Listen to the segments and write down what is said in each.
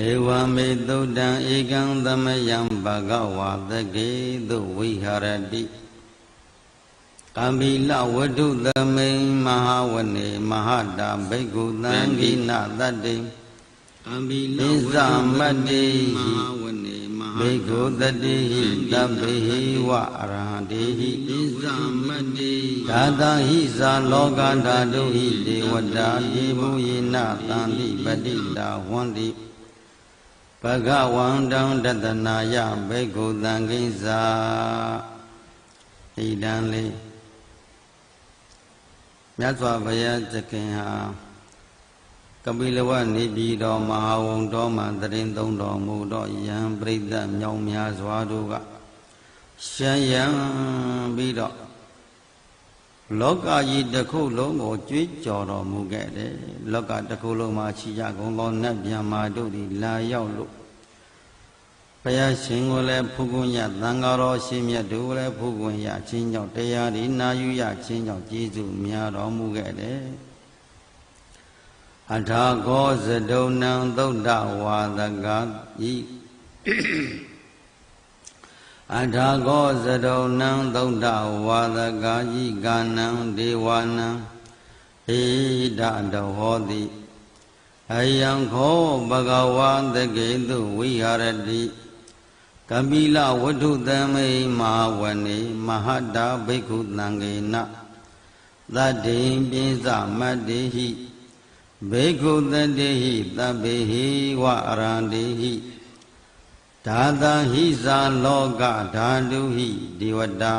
ဧဝမေသုတံဧကံသမယံဘဂဝါသကေတုဝိဟရတိကံဘိလဝတ္ထုသမိန်မဟာဝနေမဟာတာဘိက္ခုသံဃိနတတ္တိကံဘိလဝတ္ထုမတ္တိမဟာဝနေမဟာဘိက္ခုတတိဟိတဗ္ဗေဟိဝအရဟံတေဟိဣဇမတ္တိဒါတဟိဇာလောကဓာတုဟိဒေဝတာယေဘုယေနတံတိပတိတာဝန္တိ ဘဂဝန္တံတတနာယဘေကုသံကိစ္စဣဒံလေးမြတ်စွာဘုရားသခင်ဟာကပိလဝနေပြည်တော်မဟာဝုံတော်မှာတရင်သုံးတော်မူတော့ယံပရိသတ်မြောင်များစွာတို့ကရှမ်းရံပြီးတော့ လောကကြီးတစ်ခုလုံးကိုကြွေးကြော်တော်မူခဲ့တယ်လောကတစ်ခုလုံးမှာရှိကြကုန်သောနတ်ဗျာမာတို့သည်လာရောက်လို့ဘုရားရှင်ကိုလည်းဖူးကွန်းရသံဃာတော်ရှင်မြတ်တို့ကိုလည်းဖူးကွန်းရချင်းကြောင့်တရားဒီနာယူရချင်းကြောင့်ကျေးဇူးများတော်မူခဲ့တယ်အထာကောဇဒုံနံသုဒ္ဓဝါဒကဤ အထာကောဇဒုံနံသုဒ္ဓဝါဒကဤကာနံဒေဝနံဣဒတဟောတိအယံခောဘဂဝါသကေတုဝိဟာရတိကပိလဝတ္ထုသမိမဟာဝနေမဟာတာဘိက္ခုသံဃေနသတ္တိပိစမတ္တိဟိဘိက္ခုတတေဟိသဗ္ဗေဟိဝအရန္တိဟိ ဒါသဟိဇာလောကဓာတုဟိဒေဝတာ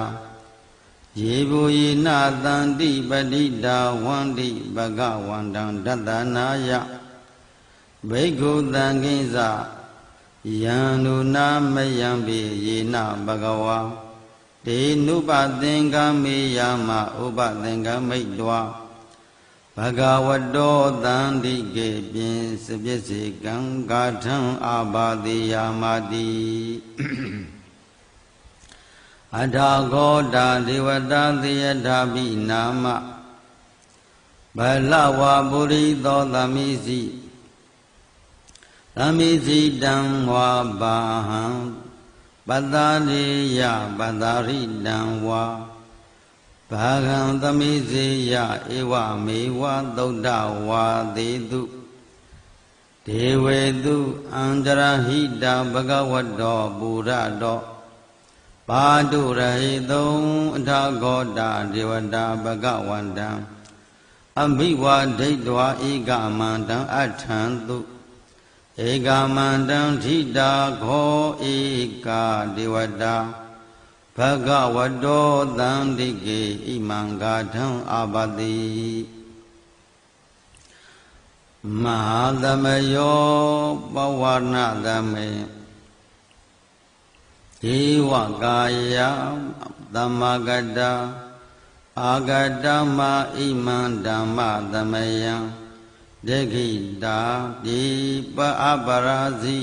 ယေဘူယေနတန္တိပတိတာဝန္တိဘဂဝန္တံဒတနာယဘိက္ခုသံဃိစ္စယံနုနာမယံပိယေနဘဂဝါတေနုပသင်္ကမေယမဥပသင်္ကမိတ်တွာ ဘဂဝတောတန္တိကေပြင်စပစ္စေကံကာထံအာဘာတိယာမတိအထာဂောတာဒေဝတာသေယထာပိနာမဘလဝပုရိသောသမိစီသမိစီတံဝါဘာဟံပတ္တာရိယပတ္တာရိတံဝါ ဘာဂံသမိစေယဧဝမေဝသုဒ္ဓဝါသေတုဒေဝေတုအန္တရဟိတာဘဂဝတောပုရတောပါတုရဟိတုံအထာဂောတာဒေဝတာဘဂဝန္တံအမိဝဒိဋ္ဌဝဧကမန္တံအထံတုဧကမန္တံထိတာခောဧကဒေဝတာ ဘဂဝတောသန္တိကေဣမံဂါထံအာပတိမဟာသမယောပဝနသမေဧဝကာယသမဂတအာဂတမဣမံဓမ္မသမယံဒိဋ္ဌိတာဒီပအပရာဇိ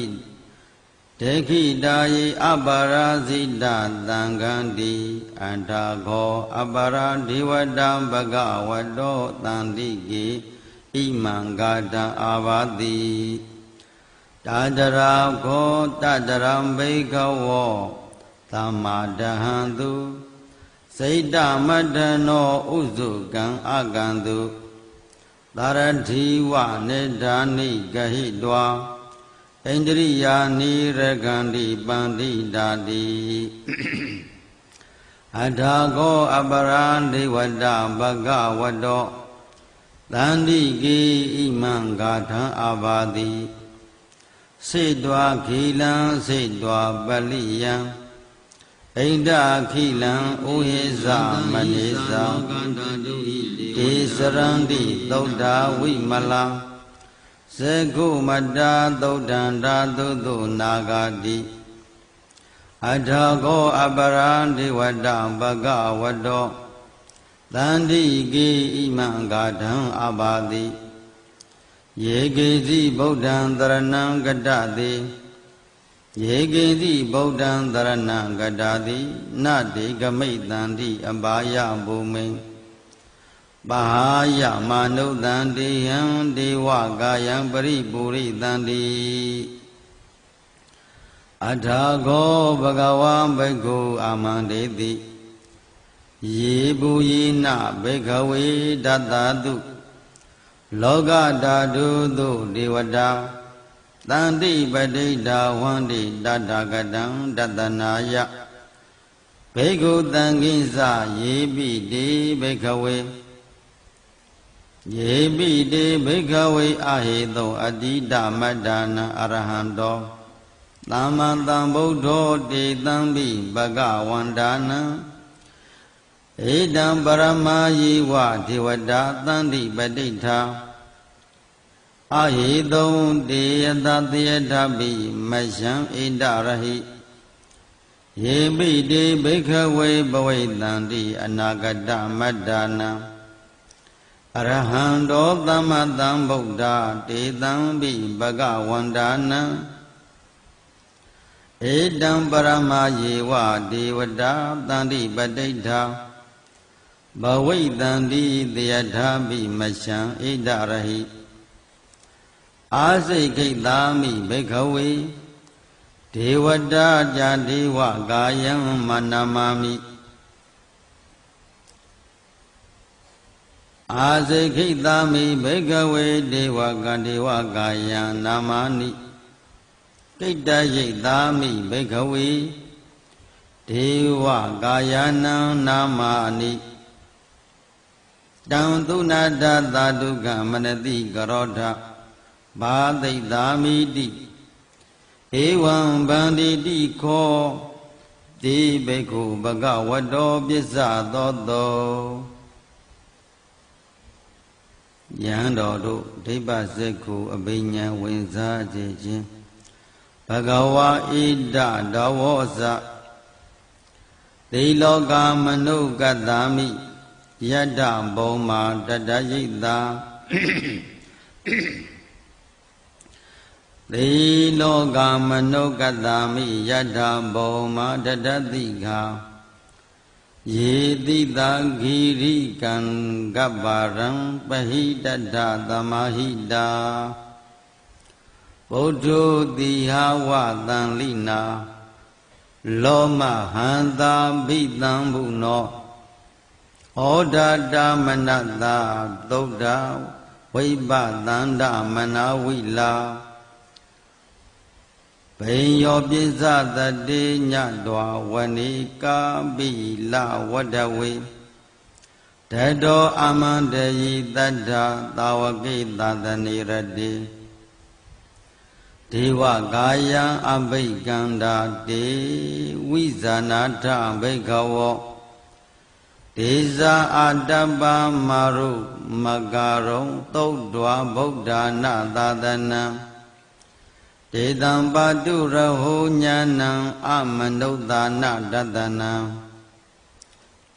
ဒိဋ္ဌိတာယေအပရာဇိတသံဃန္တိအန္တာခောအပရာဒေဝတံဘဂဝတောတန္တိကေဣမံဂါတံအာဘာတိတာတရာခောတတရံဘိကဝောသမ္မာတဟံတုစိတ်တမတ္တနောဥစုကံအကံတုသာရတိဝနေဓာနိဂဟိတွာ ဣန္ဒရိယာနိရကန္တိပန္တိတာတိအထာကောအပရံဒေဝတဘဂဝတောတန္တိကေဣမံဂါထံအာဘာတိစေတွာခိလံစေတွာပလိယံဣန္ဒခိလံဥဟိဇမနိဇာဒေစရန္တိသုဒ္ဓဝိမလံ ဇကုမတာသုဒ္ဓန္တာသုသုနာဂာတိအထာကောအပရံဒေဝတဘဂဝတောတန္တိကေဣမံဂါထံအဘာတိယေကေတိဗုဒ္ဓံတရဏံကတတိယေကေတိဗုဒ္ဓံတရဏံကတတိနတေကမိတ်တန္တိအဘာယဘူမိန် ပဟာယမာနုတံတေယံဒေဝကာယံပရိပူရိတံတိအထာကောဘဂဝံဘိက္ခုအာမန္တေတိယေဘူယေနဘိကဝေတတတုလောကဓာတုသုဒေဝတာတန္တိပဋိဒာဝန္တိတတကတံတတနာယဘေကုတံကိစ္စယေပိတိဘေခဝေ ယေပိတိဘေခဝေအဟေတောအတိတမတ္တာနံအရဟံတောသမ္မာသမ္ဗုဒ္ဓောတေတံပိဘဂဝန္တာနံဧတံပရမယေဝဒေဝတာတန္တိပဋိဋ္ဌာအာဟိတုံတေယတသေယထပိမယံဣဒရဟိယေပိတေဘိခဝေဘဝိတံတိအနာဂတမတ္တာနံ အရဟံတောသမ္မတံဗုဒ္ဓတေတံပိဘဂဝန္တာနံဧတံပရမယေဝဒေဝတာတန္တိပဋိဋ္ဌာဘဝိတံတိသေယထာပိမယံဣဒရဟိအာစိတ်ခိတ်သာမိဘိခဝေဒေဝတာဇာဒေဝကာယံမနမာမိ အာစိတ်ခိတ်သာမိဘိခဝေဒေဝကဒေဝကာယံနာမာနိကိတ္တရိတ်သာမိဘိခဝေဒေဝကာယနံနာမာနိတံသုနာတသာဒုက္ခမနတိကရောဓဘာသိတာမိတိဧဝံဗန္တိတိခောတိဘေခုဘဂဝတောပစ္စသောတော ယံတော်တို့ဒိဗ္ဗစက္ခုအဘိညာဝင်စားခြင်းချင်းဘဂဝါဣဒဒဝောဇသေလောကမနုကတ္တာမိယတ္တဘုံမာတတရိတ်တာသေလောကမနုကတမိယတ္ထဘောမတတတိခာ ယေတိတာဂိရိကံကပ္ပရံပဟိတတသမဟိတာဗုဒ္ဓတိဟာဝတံလိနာလောမဟန္တာဘိတံဘုနောဩဒတာမနတာသုဒ္ဓဝိပသန္တမနာဝိလာ ဘိယောပိစသတေညတောဝဏိကာပိလဝတ္တဝေတတောအမန္တယိတတ္ထသာဝကိသတနေရတိဒေဝကာယံအဘိကန္တာတေဝိဇာနာထဘိခဝောဒေဇာအတ္တပမရုမကာရုံသုတ်တော်ဗုဒ္ဓနာသာသနံ ဒေတံပါတုရဟောညာနံအမနုဿာနတတနံ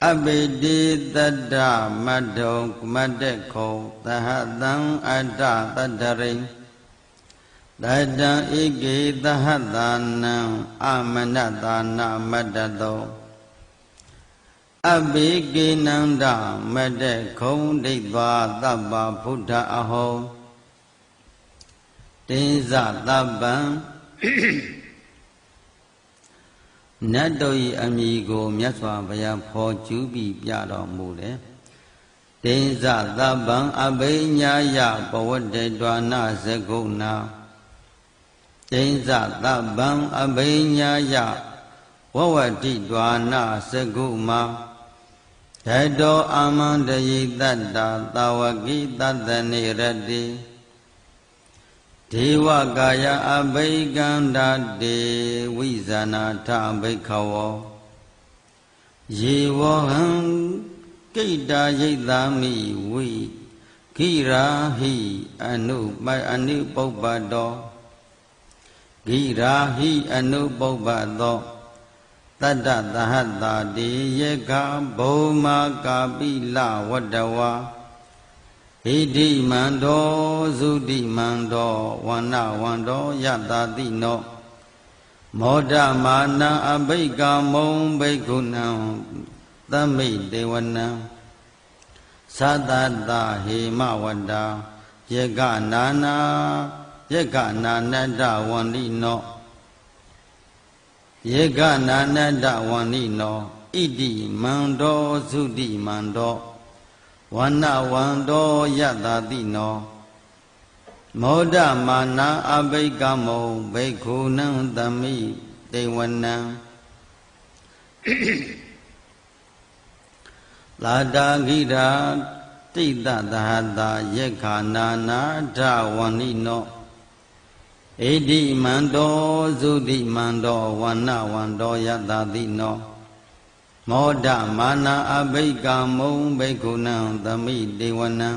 အပိတိတတ္တမတ္တုံမတ္တခောသဟတံအတ္တတတ္တရိတတံဧကေသဟတာနံအမနတာနာမတ္တတောအဘိကေနန္ဒမတ္တခုံဒိဋ္ဌာသဗ္ဗဗုဒ္ဓအဟော တင်းဇသဗ္ဗံနတ်တို့၏အမိကိုမြတ်စွာဘုရားဖော်ကျူးပြီးပြတော်မူတယ်တင်းဇသဗ္ဗံအဘိညာယဘဝတ္တေတွာနာဇဂုဏတင်းဇသဗ္ဗံအဘိညာယဝဝတိတွာနာဇဂုမာဓတောအာမန္တယိတတ္တာသာဝကိတတ္တနေရတိ ဒေဝကာယအဘိကန္တာတေဝိဇာနာထဘိခဝောယေဝဟံကိတ္တာယိတ်သာမိဝိခိရာဟိအနုပအနုပုပ္ပတောဂိရာဟိအနုပုပ္ပတောတတ္တသဟတ္တာတေယေကဘုံမာကာပိလဝတ္တဝါ ဣတိမန္တောသုတိမန္တောဝန္နဝန္တောယတာတိနောမောဒမာနံအဘိကမုံဘိက္ခုနံသမိတေဝနံသတ္တတဟေမဝတ္တာယေကနာနာယေကနာနတ္တဝန္တိနောယေကနာနတ္တဝန္နိနောဣတိမန္တောသုတိမန္တော ဝန္နဝန္တောယတတိနောမောဒမာနာအဘိကမောဘိက္ခုနံသမိတေဝနံလာတာဂိရာတိတသဟတာယက္ခာနာနာထဝန္နိနောဣတိမန္တောသုတိမန္တောဝန္နဝန္တောယတတိနော မောဒမာနာအဘိကမုံဘိက္ခုနံသမိတေဝနံ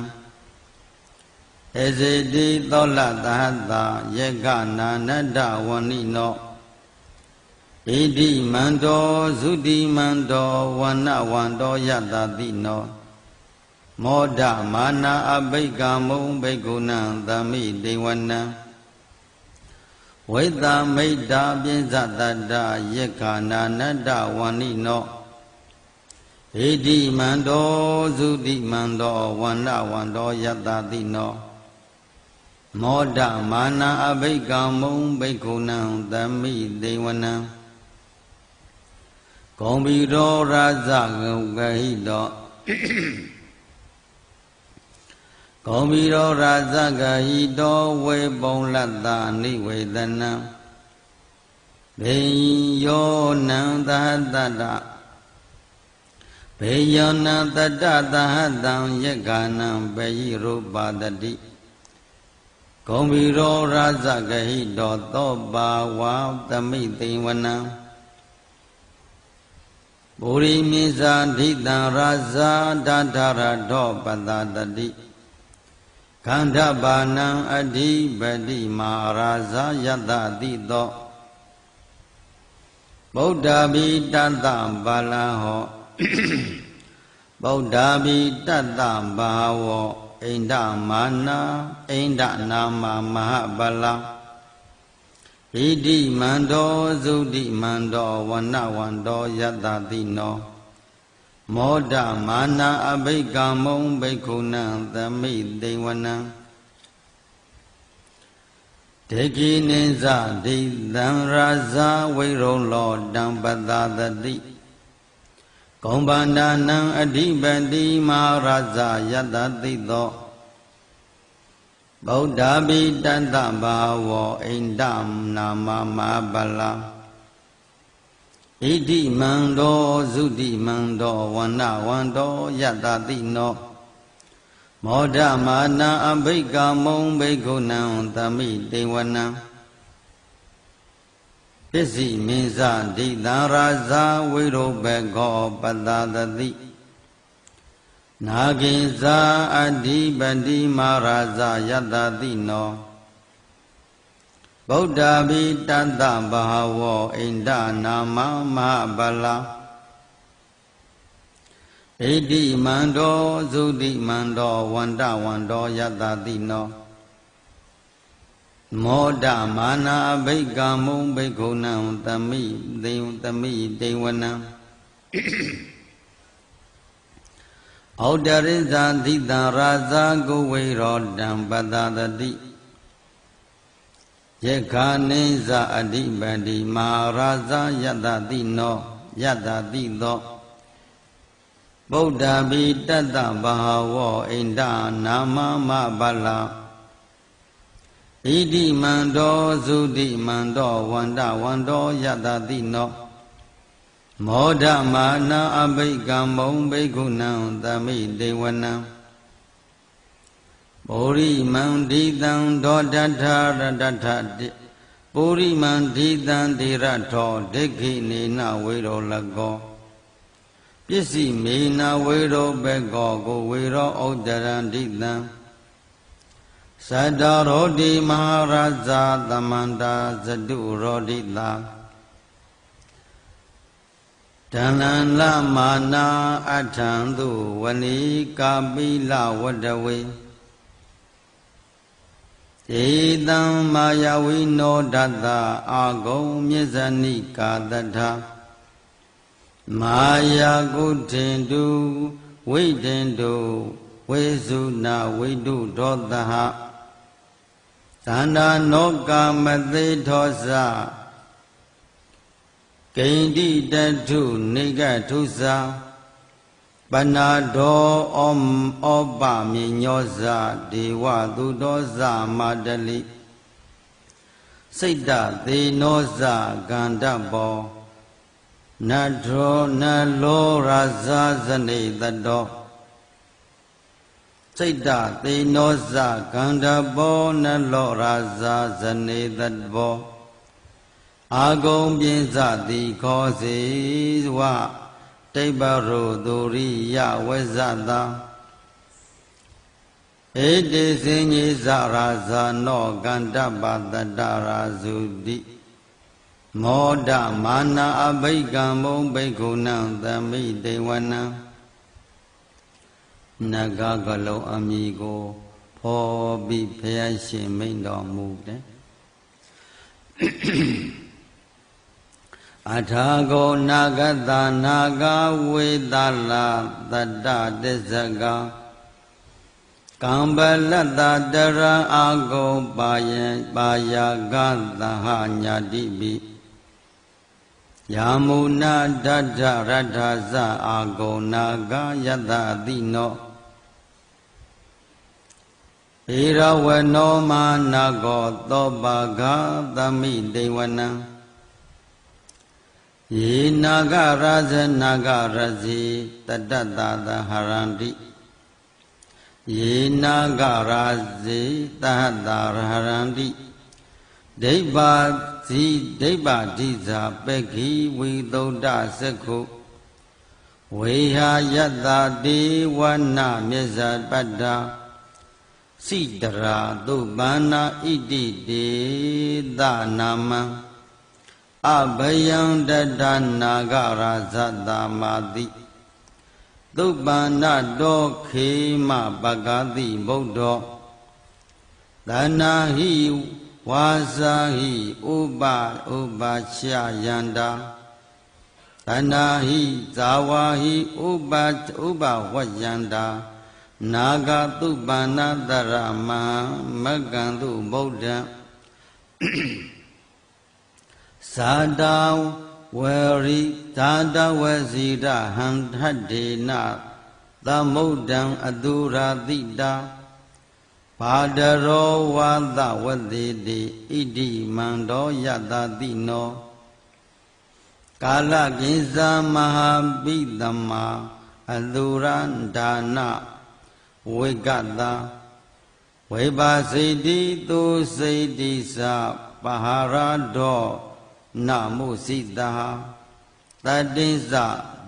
ဧစေတိသောလသဟတာယက္ခနာနတ္တဝန္နိနောဣတိမန္တောသုတိမန္တောဝန္နဝန္တောယတတိနောမောဒမာနာအဘိကမုံဘိက္ခုနံသမိတေဝနံဝိတမိတ်တာပိဇတတ္တယက္ခနာနတ္တဝန္နိ နောဣတိမန္တောသုတိမန္တောဝန္နဝန္တောယတတိနောမောဒမာနာအဘိကမုံဘိက္ခုနံသမိတေဝနံဂုံဘီရောရာဇဂုဂဟိတောဂုံဘီရောရာဇဂဟိတောဝေပုံလတ္တနိဝေဒနံဘေယောနံသဟတတ ဘေယောနံတတသဟတံယက္ခဏံဘေယိရူပါတတိဂုံဘီရောရာဇဂဟိတောသောပါဝါသမိသိဝနံဗုရိမိဇာဓိတံရာဇာဒဓရတောပတတတိခန္ဓဘာနံအဓိပတိမာရာဇာယတတိသောဗုဒ္ဓဘိတတ္တဘာလဟော ဗုဒ္ဓဘိတတ္တဘာဝောအိန္ဒမာနာအိန္ဒနာမမဟာဗလံဣတိမန္တောသုတိမန္တောဝနဝန္တောယတတိနောမောဒမာနာအဘိကမုံဘိက္ခုနံသမိတေဝနံဒေကိနိဇဒိသံရာဇဝိရုံလောတံပတသတိ ဂုံဗန္ဒနံအဓိပတိမဟာရဇယတတိသောဗုဒ္ဓဘိတတ္တဘာဝောအိန္ဒနာမမပလဣတိမန္တောသုတိမန္တောဝန္နဝန္တောယတတိနောမောဒမာနာအဘိကမုံဘိက္ခုနံသမိတေဝနံ ပစ္စည်းမင်းစဒိတံရာဇာဝိရုဘခောပတသတိနာဂိဇာအဓိပတိမာရာဇယတတိနောဗုဒ္ဓဘိတတ္တဘာဝောအိန္ဒနာမမဟာဗလာဣတိမန္တောသုတိမန္တောဝန္တဝန္တောယတတိနော မောဒမာနာအဘိကမုံဘိက္ခုနံသမိသေသမိတေဝနံဩတရိဇာသီတံရာဇာကိုဝေရောတံပတသတိယက္ခာနိဇာအဓိပတိမဟာရာဇာယတတိနောယတတိသောဗုဒ္ဓဘိတတ္တဘာဝောအိန္ဒနာမမဗလာ ဣတိမန္တောသုတိမန္တောဝန္တဝန္တောယတတိနောမောဒမာနာအဘိကံမုံဘိက္ခုနံသမိတေဝနံပုရိမန္တိတံဒောတထရတထပုရိမန္တိတံတိရထောဒိဋ္ဌိနေနဝေရောလကောပစ္စည်းမေနဝေရောဘေကောကိုဝေရောဩဒရန္တိတံ သတ္တရောတိမဟာရဇာသမန္တာဇတုရောတိတာတဏ္ဍလမာနာအထံသူဝဏီကာပိလဝတ္တဝေဧတံမာယဝိနောဒတ္တအာဂုံမြေဇဏိကာတထမာယာကုထေတုဝိတေတုဝေစုနာဝိတုဒောတဟ သန္တာနောကာမသေထောဇဂိန္တိတထုနေကထုစာပနာဒောဩဩပမြညောဇဒေဝသူတော်ဇမာတလိစိတ်တသေနောဇကန္တဘောနထောနလောရာဇဇနေတတော စိတ်တသေနောဇကန္တဘောနလောရာဇဇနေတတောအာဂုံပြင်းစသည်ခောစေဝတိပရောသူရိယဝဇ္ဇတာဧတိစင်ကြီးဇရာဇာနောကန္တပတတရာဇုတိမောဒမာနာအဘိကံမုံဘိက္ခုနံသမိတေဝနံ နဂကလုံးအမိကိုဖော်ပြီးဖျားရှင်မိန်တော်မူတယ်အထာကိုနာဂတနာဂဝေသလာတတ္တတစ္ဆကကံပလတ္တတရအာဂုပါယံပါယာကသဟညာတိပိယာမုနာဒဋ္ဌရတ္ထဇအာဂုနာဂယတတိနော ဧရဝနောမာနာကောသောပါဂသမိတေဝနံယေနာဂရဇနာဂရဇေတတ္တတာသဟရန္တိယေနာဂရဇေတဟတ္တာရဟရန္တိဒိဗ္ဗဇိဒိဗ္ဗဒိဇာပက္ခိဝိသုဒ္ဓစက္ခုဝေဟာယတ္တာဒေဝနာမြစ္ဆပတ္တာ စိတရာသုပ္ပန္နာဣတိတေသနာမံအဘယံတတနာဂရာဇတမာတိသုပ္ပန္နတောခေမပကတိဗုဒ္ဓောသနာဟိဝါစာဟိဥပဥပချယန္တာသနာဟိဇာဝါဟိဥပဥပဝယန္တာ နာဂသုပ္ပန္နတရမမကံတုဗုဒ္ဓံဇာတာဝရိဇာတဝစီရဟံထတေနသမုဒ္ဒံအတုရာတိတာဘာဒရောဝါသဝတိတိဣတိမန္တောယတတိနောကာလကိစ္ဆမဟာပိတမအတုရန္ဒါန ဝိကတဝိပါစိတိသူစိတိသပဟာရတောနမုစိတာတတိဇ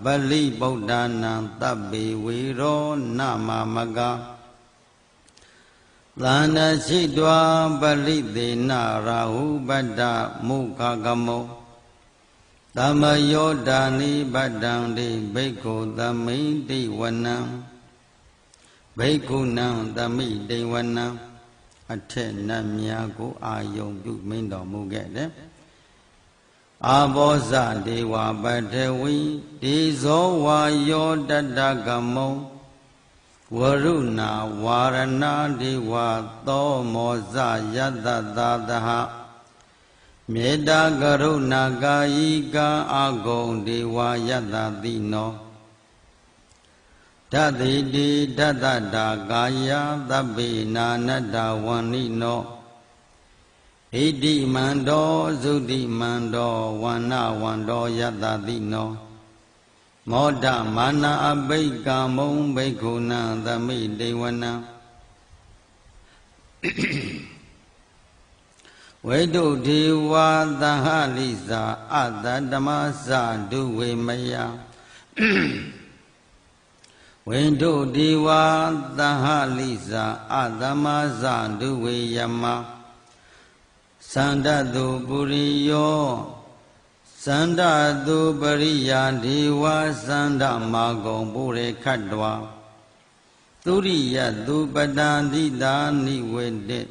ဗလိဗုဒ္ဓနာတပ်ပေဝေရောနမမကသန္တရှိတွာပလိသေနရာဟုပတ္တမုခကမောသမယောဒာနိပတ္တံတိဘိက္ခုသမိတိဝနံ ဘိက္ခုနံသမိတိဝနံအထက်နတ်များကိုအာယုံပြုမင်းတော်မူခဲ့တယ်အာဘောဇဒေဝပထဝီဒေဇောဝါယောတတကမောဝရုဏဝါရဏဒေဝသောမောဇယတသာသဟမေတ္တာကရုဏာကာယိကာအဂုံဒေဝယတတိနော ဓတ္တိတိဓတ္တတာကာယသဗ္ဗေနာနတ္တဝန္နိနောဣတိမန္တောသုတိမန္တောဝန္နဝန္တောယတတိနောမောဒမာနာအဘိကမုံဘိက္ခုနံသမိတေဝနံဝိတုဒေဝသဟလိစာအတဓမ္မသဒုဝေမယ ဝိတုဒေဝသဟလိစာအသမသဒုဝေယမသန္တတုပုရိယောသန္တတုပရိယာဒေဝသန္တမာဂုံပုရိခတ်တွာသုရိယသူပတံတိတာနိဝေတေ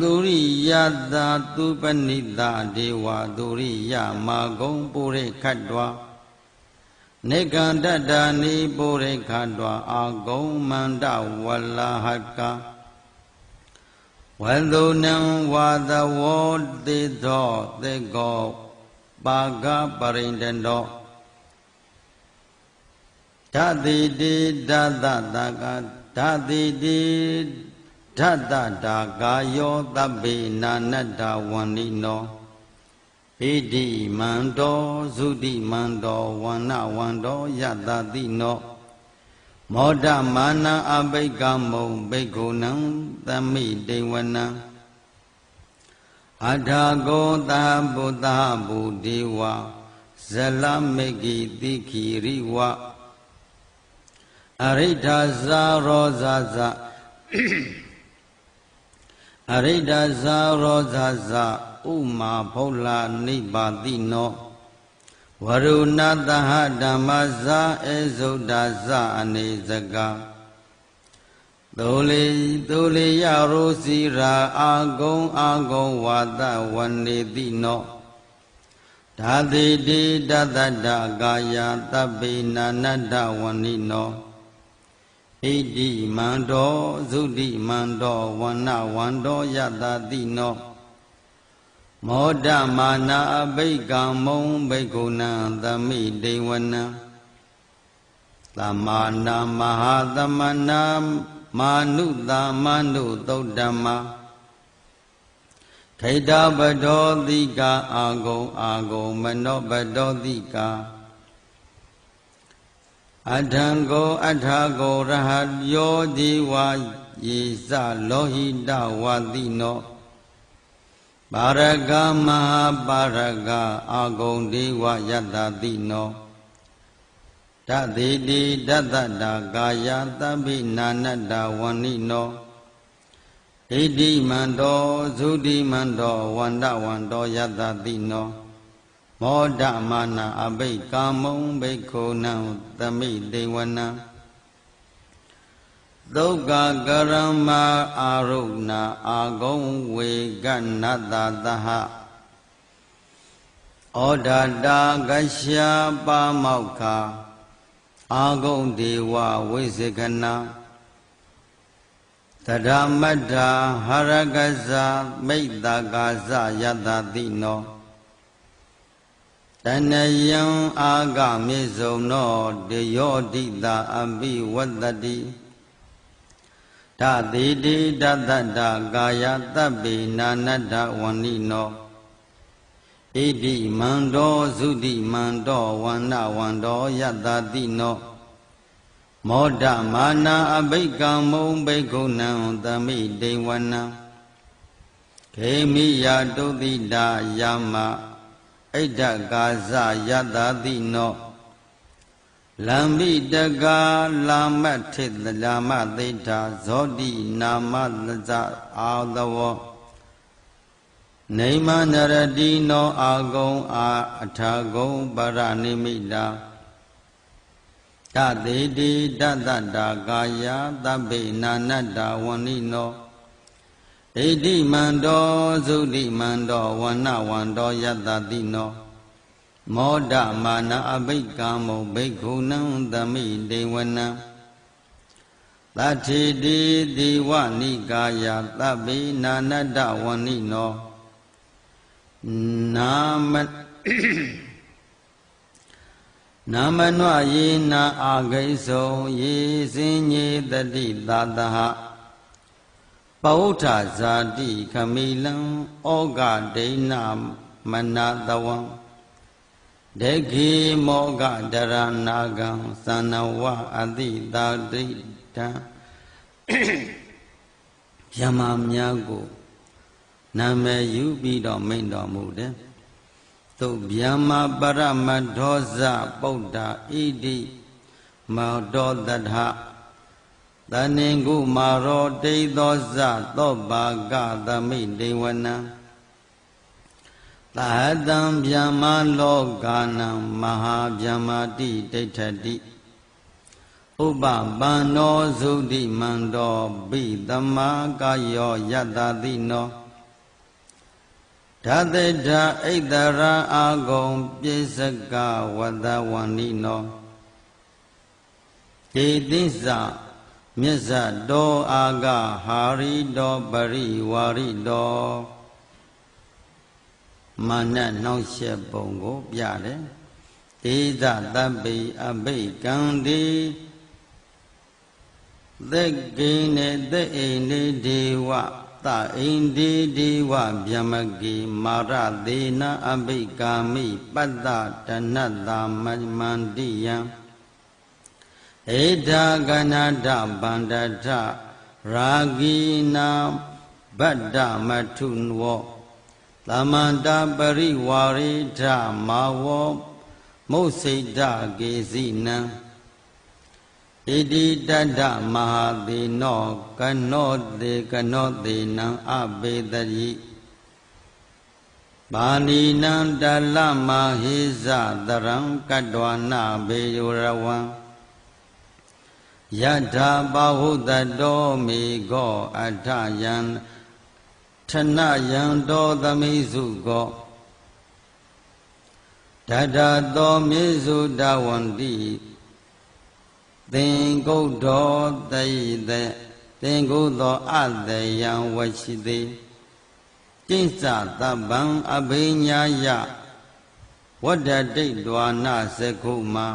သုရိယတာသူပဏိတာဒေဝသုရိယမာဂုံပုရိခတ်တွာ နေကန္တတာနိပုရိခတ်တွာအာဂုံမန္တဝလဟကာဝန္တုနံဝါသဝောတိသောသေကောဝပါကပရိန္တတောဓာတိတိဓာတတကဓာတိတိဓာတတာကာယောတဗ္ဗေနာနတ္တဝန္နိနော ဣတိမန္တောသုတိမန္တောဝန္နဝန္တောယတတိနောမောဒမာနအဘိကမုံဘိက္ခုနံသမိတေဝနံအထာကောသဗုဒ္ဓဗုဒေဝဇလမေကိတိခိရိဝအရိဋ္ဌဇာရောဇဇအရိဋ္ဌဇာရောဇဇ ဥမာဖုလာနိဗ္ဗာတိနောဝရုဏတဟဓမ္မဇာဧဇုဒ္ဒဇအနေစကသိုလီသိုလီယရောစီရာအာဂုံအာဂုံဝါဒဝနေတိနောဓာတိတိတတတ္တကာယတပ္ပိနာနတ္တဝဏိနောဣတိမန္တောသုတိမန္တောဝဏ္ဏဝန္တောယတတိနော မောဒမာနာအဘိကံမုံဘိက္ခုနံသမိတေဝနံသမ္မာနာမဟာသမနာမာနုတာမနုသုတ်တမခိတပတောတိကာအာဂုံအာဂုံမနောပတောတိကာအထံကိုအထာကိုရဟယောဒီဝါယေစလောဟိတဝတိနော ပါရကမဟာပါရကအာဂုံဒီဝယတ္တတိနောတတိတိတတ္တတာကာယသဗ္ဗိနာနတ္တဝဏိနောဣတိမန္တောသုတိမန္တောဝန္တဝန္တောယတ္တတိနောမောဒမာနာအဘိကာမုံဘိက္ခုနံသမိတေဝနံ သုက္ကကရမအာရုဏအာဂုံဝေကနတ္တသဟဩဒတာကရှာပါမောက္ခအာဂုံဒေဝဝိစေခဏတရမတ္ထာဟရကဇာမိတ်တကာဇယတတိနောတဏယံအာဂမေဇုံနောတေယောတိတာအပိဝတ္တတိ ဓာတိတိဓာတတကာယတပ္ပိနာနတ္ထဝဏိနောဣတိမန္တောသုတိမန္တောဝန္နဝန္တောယတ္တတိနောမောဒမာနာအဘိကံမုံဘိက္ခုနံသမိတေဝနံခေမိယတုတိတာယမဣဒ္ဓကာဇယတ္တတိနော လံမိတကာလာမထေတလာမသိတာဇောတိနာမသဇအာသဝနေမနရတိနောအာဂုံအာအထာဂုံပရနိမိတာတသေတိတတတ္တာကာယသဗ္ဗေနာနတ္တဝဏိနောဣတိမန္တောသုတိမန္တောဝဏဝန္တောယတတိနော မောဒမာနအဘိကံမောဘိက္ခုနံသမိတေဝနံသတိတိဒီဝနိကာယသဗ္ဗေနာနတ္တဝဏိနောနာမနာမနွယေနာအာဂိသုံယေစင်ညေတတိသာတဟပဝဋ္ဌဇာတိခမိလံဩဃဒိဏမနာတဝံ ဒေခိမောဂဒရနာကံသနဝအတိတာတိတံဗျမများကိုနာမည်ယူပြီးတော့မိန်တော်မူတယ်သုဗျမပရမဒောဇပုဒ္ဓဣတိမောတောတထတဏင်ကုမာရောတိသောဇသောဘာကသမိတေဝနံ သဟတံဗျမလောကာနံမဟာဗျမတိဒိဋ္ဌတိဥပပန္နောသုတိမန္တောဘိသမာကာယောယတ္တတိနောဓာတေဓာဣတရာအာဂုံပိစကဝတဝန္နိနောဣတိသမြစ္ဆတောအာဂဟာရိတောပရိဝါရိတော မာနနှောင့်ယှက်ပုံကိုပြတယ်ဒေသတပ္ပိအဘိကံဒီသက်ကိနေသက်အိနေဒေဝသအိန္ဒီဒီဝဗျမကေမာရသေနအဘိကာမိပတ္တတနတ္တမမန္တိယံဧဒါကနာဒဗန္ဒထရာဂီနာဗတ္တမထုနဝ သမန္တပရိဝါရိထမာဝောမုတ်စိတ်တကေစီနံဣတိတတ္တမဟာသေနောကနောတေကနောတေနံအဘေတရိပါဏိနံတလမဟိဇတရံကတ္တဝနာဘေယောရဝံယထာပါဟုတတောမေကောအထယံ ထနယံတောသမိစုကောတတသောမေစုတဝန္တိသင်္ကုတ်တော်တိတေသင်္ကုတ်သောအတယံဝရှိတိကျင့်စသဗ္ဗံအဘိညာယဝတ္တတိတ်ဒွာနသကုမာ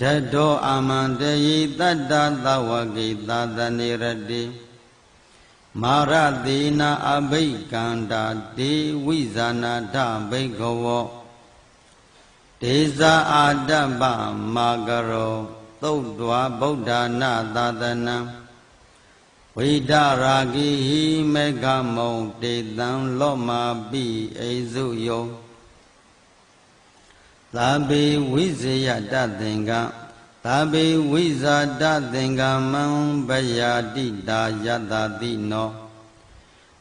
ဓတောအာမန္တယေတတ္တသဝကိသာသနေရတိ မာရတိနာအဘိကန္တာတေဝိဇာနာထဘိခဝောဒေဇာအာတပ္ပမာကရောသုတ်တွာဗုဒ္ဓနာသာသနံဝိဒရာဂိဟိမေဃမုံတေတံလောမာပိအိစုယောသာဘေဝိဇယတသင်္က သာဘေဝိဇာတသင်္ကမံဗယာတိတာယတတိနော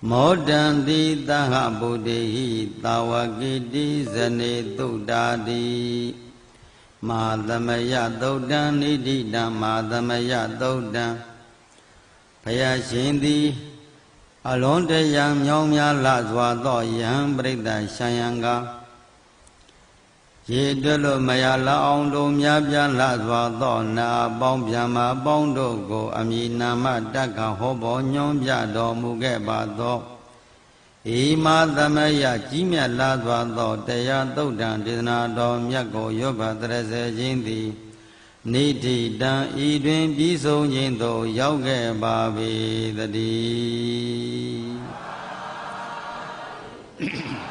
မောတံတိသဟဗုဒ္ဓေဟိတာဝကိတိဇနေတုဒ္ဓာတိမာသမယသုတ်တံနိတိတံမာသမယသုတ်တံဘုရားရှင်သည်အလုံးတရားမြောင်းများလှစွာသောယံပရိသတ်ရှံယံကား ရေတွက်လို့မရလောက်အောင်တို့များပြားလှစွာသောနာပေါင်းပြမပေါင်းတို့ကိုအမည်နာမတက္ကဟောပေါ်ညွှန်ပြတော်မူခဲ့ပါသောဣမာသမယကြီးမြတ်လာစွာသောတရားသုတ်တံဒေသနာတော်မြတ်ကိုရောဘတရစေခြင်းသည်နိတိတံဤတွင်ပြီးဆုံးခြင်းသို့ရောက်ခဲ့ပါပေတည်း